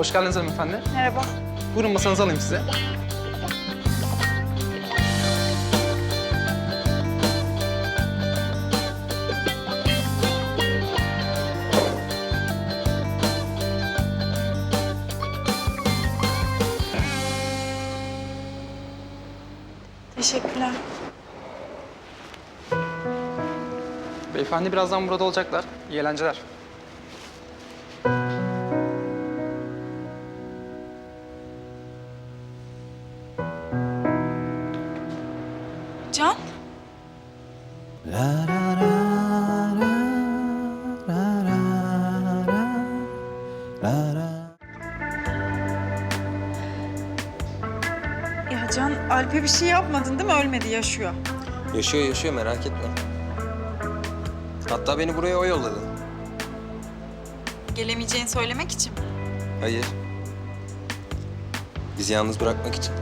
Hoş geldiniz hanımefendi. Merhaba. Buyurun masanızı alayım size. Teşekkürler. Beyefendi birazdan burada olacaklar. İyi eğlenceler. Can? Ya Can, Alp'e bir şey yapmadın değil mi? Ölmedi, yaşıyor. Yaşıyor yaşıyor merak etme. Hatta beni buraya o yolladı. Gelemeyeceğini söylemek için mi? Hayır. Bizi yalnız bırakmak için.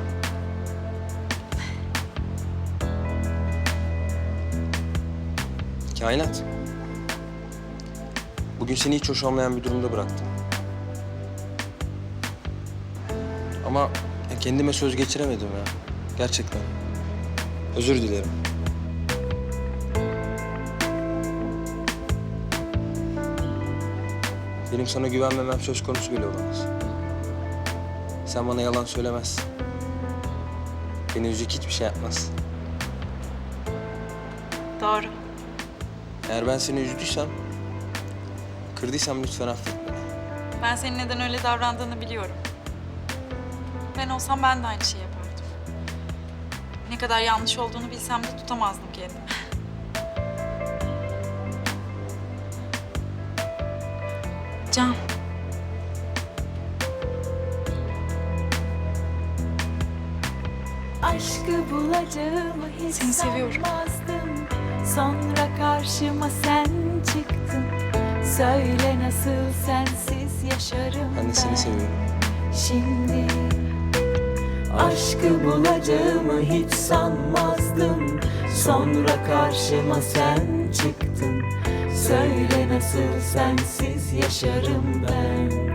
Kainat. Bugün seni hiç hoş olmayan bir durumda bıraktım. Ama kendime söz geçiremedim ya. Gerçekten. Özür dilerim. Benim sana güvenmemem söz konusu bile olamaz. Sen bana yalan söylemezsin. Beni üzecek hiçbir şey yapmazsın. Doğru. Eğer ben seni üzdüysem, kırdıysam lütfen affet beni. Ben senin neden öyle davrandığını biliyorum. Ben olsam ben de aynı şeyi yapardım. Ne kadar yanlış olduğunu bilsem de tutamazdım kendimi. Can. Aşkı bulacağımı hiç Seni seviyorum. sanmazdım Sonra karşıma sen çıktın. Söyle nasıl sensiz yaşarım Ben de seni seviyorum. Şimdi Aşkı bulacağımı hiç sanmazdım. Sonra karşıma sen çıktın. Söyle nasıl sensiz yaşarım ben